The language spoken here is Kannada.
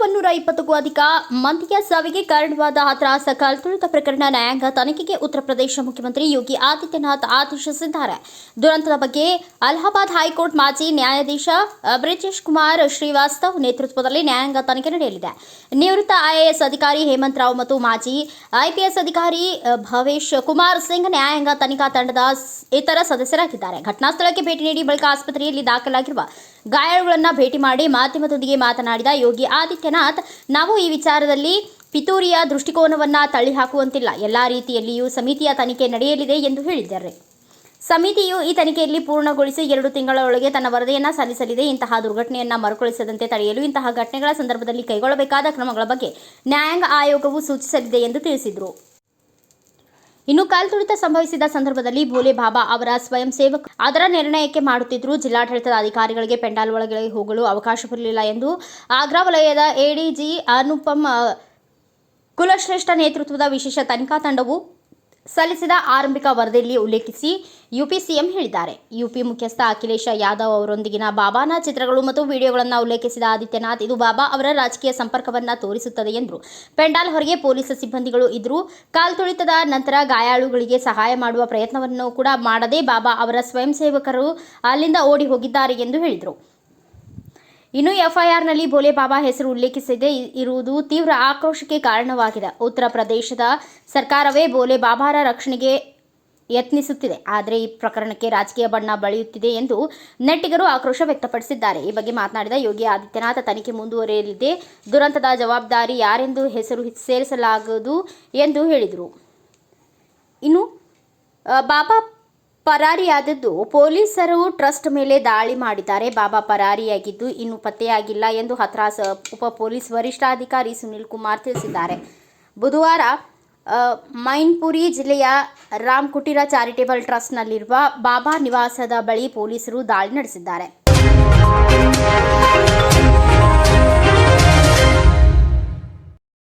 ಇಪ್ಪತ್ತಕ್ಕೂ ಅಧಿಕ ಮಂದಿಯ ಸಾವಿಗೆ ಕಾರಣವಾದ ಹತ್ರಾಸ ಕಲ್ತುಳಿತ ಪ್ರಕರಣ ನ್ಯಾಯಾಂಗ ತನಿಖೆಗೆ ಉತ್ತರ ಪ್ರದೇಶ ಮುಖ್ಯಮಂತ್ರಿ ಯೋಗಿ ಆದಿತ್ಯನಾಥ್ ಆದೇಶಿಸಿದ್ದಾರೆ. ದುರಂತದ ಬಗ್ಗೆ ಅಲಹಾಬಾದ್ ಹೈಕೋರ್ಟ್ ಮಾಜಿ ನ್ಯಾಯಾಧೀಶ ಬ್ರಿಜೇಶ್ ಕುಮಾರ್ ಶ್ರೀವಾಸ್ತವ್ ನೇತೃತ್ವದಲ್ಲಿ ನ್ಯಾಯಾಂಗ ತನಿಖೆ ನಡೆಯಲಿದೆ. ನಿವೃತ್ತ ಐಎಎಸ್ ಅಧಿಕಾರಿ ಹೇಮಂತ್ ರಾವ್ ಮತ್ತು ಮಾಜಿ ಐಪಿಎಸ್ ಅಧಿಕಾರಿ ಭವೇಶ್ ಕುಮಾರ್ ಸಿಂಗ್ ನ್ಯಾಯಾಂಗ ತನಿಖಾ ತಂಡದ ಇತರ ಸದಸ್ಯರಾಗಿದ್ದಾರೆ. ಘಟನಾ ಸ್ಥಳಕ್ಕೆ ಭೇಟಿ ನೀಡಿ ಬಳಿಕ ಆಸ್ಪತ್ರೆಯಲ್ಲಿ ದಾಖಲಾಗಿರುವ ಗಾಯಾಳುಗಳನ್ನು ಭೇಟಿ ಮಾಡಿ ಮಾಧ್ಯಮದೊಂದಿಗೆ ಮಾತನಾಡಿದ ಯೋಗಿ ಆದಿತ್ಯನಾಥ್ ನಾವು ಈ ವಿಚಾರದಲ್ಲಿ ಪಿತೂರಿಯ ದೃಷ್ಟಿಕೋನವನ್ನ ತಳ್ಳಿಹಾಕುವಂತಿಲ್ಲ. ಎಲ್ಲ ರೀತಿಯಲ್ಲಿಯೂ ಸಮಿತಿಯ ತನಿಖೆ ನಡೆಯಲಿದೆ ಎಂದು ಹೇಳಿದ್ದಾರೆ. ಸಮಿತಿಯು ಈ ತನಿಖೆಯಲ್ಲಿ ಪೂರ್ಣಗೊಳಿಸಿ ಎರಡು ತಿಂಗಳ ಒಳಗೆ ತನ್ನ ವರದಿಯನ್ನು ಸಲ್ಲಿಸಲಿದೆ. ಇಂತಹ ದುರ್ಘಟನೆಯನ್ನ ಮರುಕಳಿಸದಂತೆ ತಡೆಯಲು ಇಂತಹ ಘಟನೆಗಳ ಸಂದರ್ಭದಲ್ಲಿ ಕೈಗೊಳ್ಳಬೇಕಾದ ಕ್ರಮಗಳ ಬಗ್ಗೆ ನ್ಯಾಯಾಂಗ ಆಯೋಗವು ಸೂಚಿಸಲಿದೆ ಎಂದು ತಿಳಿಸಿದರು. ಇನ್ನು ಕಾಲ್ತುಳಿತ ಸಂಭವಿಸಿದ ಸಂದರ್ಭದಲ್ಲಿ ಭೋಲೆ ಬಾಬಾ ಅವರ ಸ್ವಯಂ ಸೇವಕ ಅದರ ನಿರ್ಣಯಕ್ಕೆ ಮಾಡುತ್ತಿದ್ದರು. ಜಿಲ್ಲಾಡಳಿತದ ಅಧಿಕಾರಿಗಳಿಗೆ ಪೆಂಡಾಲ್ ಒಳಗೆ ಹೋಗಲು ಅವಕಾಶವಿರಲಿಲ್ಲ ಎಂದು ಆಗ್ರಾ ವಲಯದ ಎಡಿಜಿ ಅನುಪಮ್ ಕುಲಶ್ರೇಷ್ಠ ನೇತೃತ್ವದ ವಿಶೇಷ ತನಿಖಾ ತಂಡವು ಸಲ್ಲಿಸಿದ ಆರಂಭಿಕ ವರದಿಯಲ್ಲಿ ಉಲ್ಲೇಖಿಸಿ ಯುಪಿ ಸಿಎಂ ಹೇಳಿದ್ದಾರೆ. ಯುಪಿ ಮುಖ್ಯಸ್ಥ ಅಖಿಲೇಶ ಯಾದವ್ ಅವರೊಂದಿಗಿನ ಬಾಬಾನ ಚಿತ್ರಗಳು ಮತ್ತು ವಿಡಿಯೋಗಳನ್ನು ಉಲ್ಲೇಖಿಸಿದ ಆದಿತ್ಯನಾಥ್, ಇದು ಬಾಬಾ ಅವರ ರಾಜಕೀಯ ಸಂಪರ್ಕವನ್ನು ತೋರಿಸುತ್ತದೆ ಎಂದರು. ಪೆಂಡಾಲ್ ಹೊರಗೆ ಪೊಲೀಸ್ ಸಿಬ್ಬಂದಿಗಳು ಇದ್ದರು ಕಾಲ್ತುಳಿತದ ನಂತರ ಗಾಯಾಳುಗಳಿಗೆ ಸಹಾಯ ಮಾಡುವ ಪ್ರಯತ್ನವನ್ನು ಕೂಡ ಮಾಡದೆ ಬಾಬಾ ಅವರ ಸ್ವಯಂ ಸೇವಕರು ಅಲ್ಲಿಂದ ಓಡಿ ಹೋಗಿದ್ದಾರೆ ಎಂದು ಹೇಳಿದರು. ಇನ್ನು ಎಫ್ಐಆರ್ನಲ್ಲಿ ಭೋಲೆ ಬಾಬಾ ಹೆಸರು ಉಲ್ಲೇಖಿಸದೆ ಇರುವುದು ತೀವ್ರ ಆಕ್ರೋಶಕ್ಕೆ ಕಾರಣವಾಗಿದೆ. ಉತ್ತರ ಪ್ರದೇಶದ ಸರ್ಕಾರವೇ ಭೋಲೆ ಬಾಬಾರ ರಕ್ಷಣೆಗೆ ಯತ್ನಿಸುತ್ತಿದೆ. ಆದರೆ ಈ ಪ್ರಕರಣಕ್ಕೆ ರಾಜಕೀಯ ಬಣ್ಣ ಬಳಿಯುತ್ತಿದೆ ಎಂದು ನೆಟ್ಟಿಗರು ಆಕ್ರೋಶ ವ್ಯಕ್ತಪಡಿಸಿದ್ದಾರೆ. ಈ ಬಗ್ಗೆ ಮಾತನಾಡಿದ ಯೋಗಿ ಆದಿತ್ಯನಾಥ, ತನಿಖೆ ಮುಂದುವರಿಯಲಿದೆ. ದುರಂತದ ಜವಾಬ್ದಾರಿ ಯಾರೆಂದು ಹೆಸರು ಸೇರಿಸಲಾಗದು ಎಂದು ಹೇಳಿದರು. ಇನ್ನು ಬಾಬಾ ಪರಾರಿಯಾದದ್ದು ಪೊಲೀಸರು ಟ್ರಸ್ಟ್ ಮೇಲೆ ದಾಳಿ ಮಾಡಿದ್ದಾರೆ. ಬಾಬಾ ಪರಾರಿಯಾಗಿದ್ದು ಇನ್ನು ಪತ್ತೆಯಾಗಿಲ್ಲ ಎಂದು ಹತ್ರಾಸ ಉಪ ಪೊಲೀಸ್ ವರಿಷ್ಠಾಧಿಕಾರಿ ಸುನಿಲ್ ಕುಮಾರ್ ತಿಳಿಸಿದ್ದಾರೆ. ಬುಧವಾರ ಮೈನ್ಪುರಿ ಜಿಲ್ಲೆಯ ರಾಮ್ ಕುಟೀರ ಚಾರಿಟೇಬಲ್ ಟ್ರಸ್ಟ್ನಲ್ಲಿರುವ ಬಾಬಾ ನಿವಾಸದ ಬಳಿ ಪೊಲೀಸರು ದಾಳಿ ನಡೆಸಿದ್ದಾರೆ.